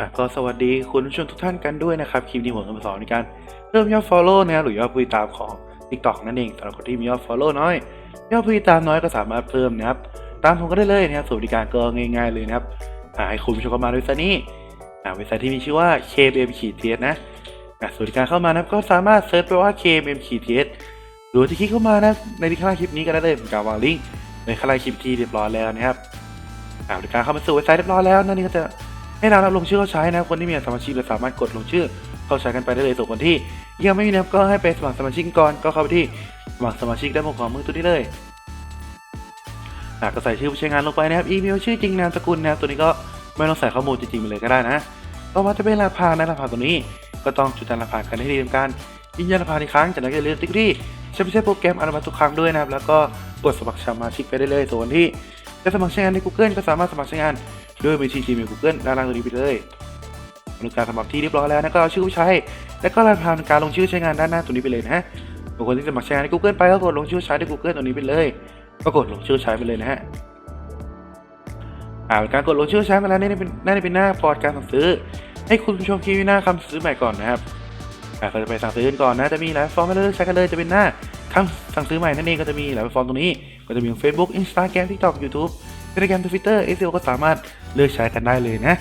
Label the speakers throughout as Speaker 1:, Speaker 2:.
Speaker 1: อะก็สวัสดีคุณผู้ชมทุกท่านกันด้วยนะครับ คลิปนี้ผมจะมาสอนในการเพิ่มยอด follow นะหรือยอดผู้ติดตามของ TikTok นั่นเองสำหรับคนที่มียอด follow น้อย ยอดผู้ติดตามน้อยก็สามารถเพิ่มนะครับ ตามผมก็ได้เลยนะครับสูตรในการก็ง่ายๆเลยนะครับอ่าให้คุณผู้ชมเข้ามาด้วยซนี้อ่าเว็บไซต์ที่มีชื่อว่า KBM ขีดเทสนะอ่าสูตรในการเข้ามานะครับก็สามารถเซิร์ชไปว่า KBM ขีดเทสหรือที่คลิกเข้ามานะในที่ข้างล่างคลิปนี้ก็ได้เลยผมการวางลิงก์ในข้างล่างคลิปที่เรียบร้อยแล้วนะครับอ่าบริการเข้ามาสู่เว็บไซต์เรียบร้อยแล้วนั่นนี่ก็จะ ให้เรารับลงชื่อเข้าใช้นะคนที่มีสมาชิกเราสามารถกดลงชื่อเข้าใช้กันไปได้เลยส่วนคนที่ ยังไม่มีนะครับก็ให้ไปสมัครสมาชิกก่อนก็เข้าไปที่สมัครสมาชิกด้านบนของมือตัวนี้เลยอะก็ใส่ชื่อผู้ใช้งานลงไปนะครับอีเมลชื่อจริงนามสกุลนะครับตัวนี้ก็ไม่ต้องใส่ข้อมูลจริงๆไปเลยก็ได้นะต่อมาจะเป็นรหัสผ่านนะรหัสผ่านตัวนี้ ก็ต้องจุดรหัสผ่านกันให้ดีทำการยืนยันรหัสผ่านอีกครั้งจากนั้นก็อย่าลืมติ๊กที่ใช้ไม่ใช่โปรแกรมอนุมัติทุกครั้งด้วยนะครับแล้วก็กดสมัครสมาชิกไปได้เลยส่วนที่จะสมัครใช้งานใน Google ก็สามารถสมัครใช้งาน ด้วยบัญชี Gmail Google ด้านล่างตัวนี้ไปเลยบริการสมัครที่เรียบร้อยแล้วนะก็เอาชื่อผู้ใช้ แล้วก็รายผ่านการลงชื่อใช้งานด้านหน้าตัวนี้ไปเลยนะฮะบางคนที่สมัครใช้งานใน Google ไปก็กดลงชื่อใช้ใน Google ตัวนี้ไปเลย ก็กดลงชื่อใช้ไปเลยนะฮะอ่าการกดลงชื่อใช้มาแล้วนี่เป็นน่าจะเป็นหน้าพอร์ตการสั่งซื้อ ให้คุณผู้ชมคลิกหน้าคำซื้อใหม่ก่อนนะครับอ่าก็จะไปสั่งซื้อกันก่อนนะจะมีหลายฟอร์มให้เลือกใช้กันเลยจะเป็นหน้าคำสั่งซื้อใหม่นั่นเองก็จะมีหลายฟอร์มตรงนี้ ก็จะมี Facebook Instagram TikTok YouTube เทเลกรมทวิตเตอร์ SEO ก็สามารถเลือกใช้กันได้เลยนะ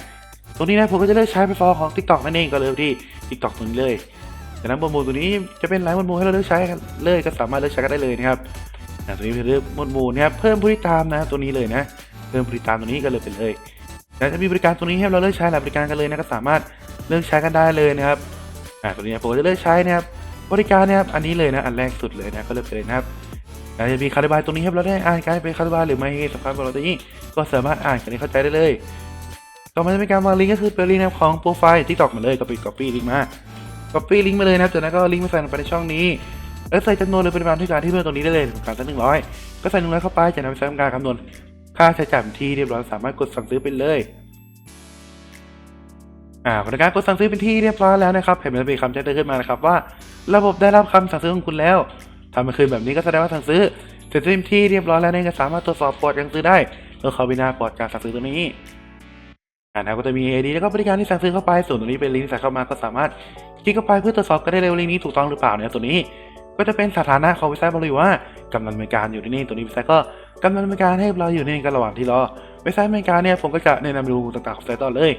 Speaker 1: ตรงนี้นะผมก็จะเลือกใช้เป็นฟอร์ของ TikTok นั่นเองก็เลยที่ TikTok ตรงนี้เลยจากนั้นบนหมูตัวนี้จะเป็นไลน์บนหมูให้เราเลือกใช้กันเลยก็สามารถเลือกใช้กันได้เลยนะครับตัวนี้เป็นเลือกบนหมูนะครับเพิ่มผู้ติดตามนะตัวนี้เลยนะเพิ่มผู้ติดตามตัวนี้ก็เลยเป็นเลยแล้วจะมีบริการตัวนี้ให้เราเลือกใช้หลายบริการกันเลยนะก็สามารถเลือกใช้กันได้เลยนะครับอ่าตัวนี้ผมจะเลือกใช้นะครับบริการนะครับอันนี้เลยนะอันแรกสุดเลยนะก็เลือกไปเลยนะครับ แล้วจะมีคาริบายตรงนี้ให้เราได้อ่านการเป็นคาริบายหรือไม่สำคัญของเราตัวนี้ ก็สามารถอ่านกันให้เข้าใจได้เลยต่อมาจะเป็นการวางลิงก์ก็คือเป็นลิงก์ของโปรไฟล์ที่ตอกมาเลยก็ไป copy ลิงก์มา copy ลิงก์มาเลยนะครับจากนั้นก็ลิงก์มาใส่ลงไปในช่องนี้แล้วใส่จำนวนหรือปริมาณที่การที่เพิ่มตรงนี้ได้เลยของการตั้งหนึ่งร้อยก็ใส่หนึ่งร้อยเข้าไปจากนั้นไปใช้ทำการคำนวณค่าใช้จ่ายที่เรียบร้อยสามารถกดสั่งซื้อไปเลยอ่าบริการกดสั่งซื้อเป็นที่เรียบร้อยแล้วนะครับเห็นมันจะมีคำแจ้งเตือนขึ้นมานะครับว่า ระบบได้รับคำสั่งซื้อของคุณแล้ว ทำมาคืนแบบนี้ก็แสดงว่าสั่งซื้อเสร็จเต็มที่เรียบร้อยแล้วเนี่ยจะสามารถตรวจสอบปอดการซื้อได้เมื่อเขาไปหน้าปอดการสั่งซื้อตรงนี้นะครับก็จะมี ID แล้วก็บริการที่สั่งซื้อเข้าไป ส่วนตรงนี้เป็นลิงก์ที่ใส่เข้ามาก็สามารถคลิกเข้าไปเพื่อตรวจสอบกันได้เลยว่าลิงก์นี้ถูกต้องหรือเปล่าเนี่ยตัวนี้ ก็จะเป็นสถานะของเว็บไซต์บอกเลยว่ากำลังดำเนินการอยู่ที่นี่ตัวนี้เว็บไซต์ก็กำลังดำเนินการให้เราอยู่ในกันระหว่างที่รอเว็บไซต์ดำเนินการเนี่ยผมก็จะแนะนำดูต่างๆของไซต์ต่อเลย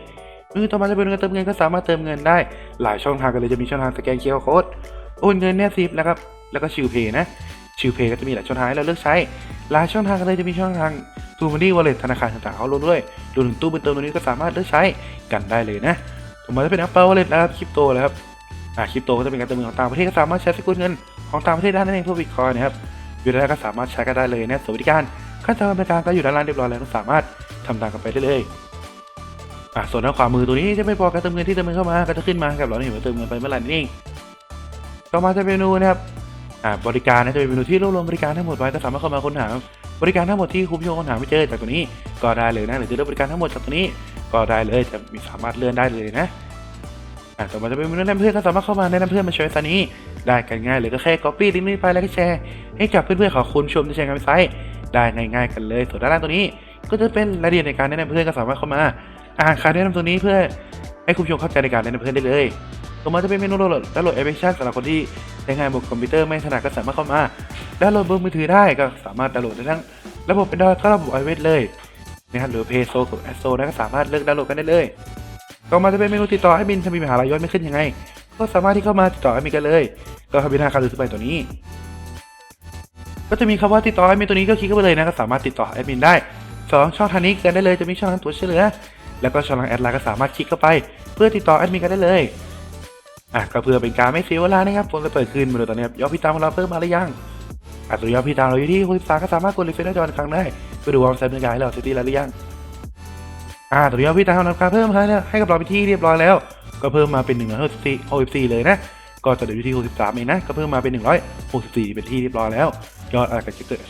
Speaker 1: มือต่อมาจะเป็นเงินเติมเงินก็สามารถเติมเงินได้ หลายช่องทางกันเลยจะมีช่องทางสแกนเคอร์โค้ดโอนเงินเนี่ยซิปแล้วก็ แล้วก็ชิวเพย์นะชิวเพย์ก็จะมีหลายช่องทางให้เราเลือกใช้หลายช่องทางกันเลยจะมีช่องทางทูมันนี่วอลเล็ตธนาคารต่างๆเขารวมด้วยรวมถึงตู้เบุญเติมตัวนี้ก็สามารถเลือกใช้กันได้เลยนะต่อมาจะเป็น Apple Wallet นะครับคริปโตเลยครับอ่าคริปโตก็จะเป็นการเติมเงินของต่างประเทศก็สามารถใช้สกุลเงินของต่างประเทศได้นั่นเองพวกบิตคอยนะครับอยู่ได้ก็สามารถใช้กันได้เลยนะสวัสดิการขั้นตอนการก็อยู่ด้านล่างเรียบร้อยแล้วสามารถทำตามกันไปได้เลยอ่าส่วนทางขวามือตัวนี้จะไม่พอการเติมเงินที่เติมเงินเข้ามาก็จะขึ้นมากับเราเห็นว่าเติมเงินไปเมื่อไหร่นั่เองต่อมาจะเมนูนะครับ บริการนะจะเป็นเมนูที่รวบรวมบริการทั้งหมดไว้ก็สามารถเข้ามาค้นหาบริการทั้งหมดที่คุณผู้ชมค้นหาไม่เจอจากตัวนี้ก็ได้เลยนะหรือจะเลือกบริการทั้งหมดจากตัวนี้ก็ได้เลยจะมีสามารถเลื่อนได้เลยนะอ่าต่อมาจะเป็นเมนูแนะนำเพื่อนก็สามารถเข้ามาแนะนำเพื่อนมาใช้ตอนนี้ ได้กันง่ายเลยก็แค่ copy ลิงก์นี้ไปแล้วก็แชร์ให้กับเพื่อนๆของคุณชมที่ใช้งานเว็บไซต์ได้ง่ายๆกันเลย ส่วนด้านล่างตัวนี้ ก็จะเป็นรายละเอียดในการแนะนำเพื่อนก็สามารถเข้ามาอ่านคำแนะนำตัวนี้เพื่อให้คุณผู้ชมเข้าใจในการแนะนำเพื่อนได้เลย ต่อมาจะเป็นเมนูดาวน์โหลดดาวน์โหลดแอปพลิเคชันสำหรับคนที่ใช้งานบนคอมพิวเตอร์ไม่ถนัดก็สามารถเข้ามาดาวน์โหลดบนมือถือได้ก็สามารถดาวน์โหลดได้ทั้งระบบเป็นดอยก็ระบบ iOS เลยนะครับหรือ Play Store กับ App Store นะก็สามารถเลือกดาวน์โหลดกันได้เลย ต่อมาจะเป็นเมนูติดต่อให้บินถ้ามีปัญหารายย่อยไม่ขึ้นยังไง ก็สามารถที่เข้ามาติดต่อให้บินกันเลย ก็เข้าไปหน้าการซื้อไปตัวนี้ ก็จะมีคำว่าติดต่อให้บินตัวนี้ก็คลิกเข้าไปเลยนะก็สามารถติดต่อแอดมินได้สองช่องทางนี้กันได้เลยจะมีช่องทางตัวช่วยเหลือแล้วก็ช่องทางแอดไลน์ก็สามารถคลิกเข้าไป เพื่อติดต่อแอดมินกันได้เลย อะก็เพื่อเป็นการไม่เสียเวลานะครับผมจะเปิดคืนมาเลยตอนนี้ยอดพี่ตามของเราเพิ่มมาหรือยังอะตัวยอดพี่ตามเราอยู่ที่63ก็สามารถกดรีเฟรชหน้จออีกครั้งได้เพื่อดูความันแซมเนื้อหาให้เราเซตตี้แล้วหรือยังอ่าตัวยอดพี่ตามของเราเพิ่มให้แล้วให้กับเราไปที่เรียบร้อยแล้ว ก็เพิ่มมาเป็น164เลยนะก็จะเหลืออยู่ที่ 63 เองนะ ก็เพิ่มมาเป็น 164 เป็นที่เรียบร้อยแล้ว ยอดอาจจะเกิด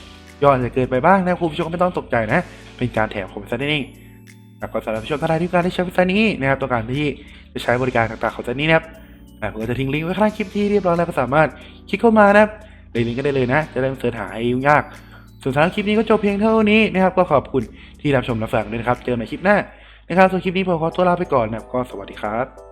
Speaker 1: ยอดอาจจะเกินไปบ้างนะคุณผู้ชมก็ไม่ต้องตกใจนะ เป็นการแถมของบริษัทนั่นเองอะก็สำหรับผู้ชมท่านใดที่การที่ใช้บริษัทนี้นะครับต้องการที่จะใช้บริการต่างๆของบริษัทนี้นะครับ ผมก็จะทิ้งลิงก์ไว้ข้างคลิปที่เรียบร้อยแล้วก็สามารถคลิกเข้ามานะครับในลิงก์ก็ได้เลยนะ จะได้ไม่เสิร์ชหาให้ยุ่งยากส่วนสำหรับคลิปนี้ก็จบเพียงเท่านี้นะครับ ก็ขอบคุณที่รับชมรับฟังด้วยนะครับ เจอกันในคลิปหน้านะครับส่วนคลิปนี้ผมขอตัวลาไปก่อนนะครับก็สวัสดีครับ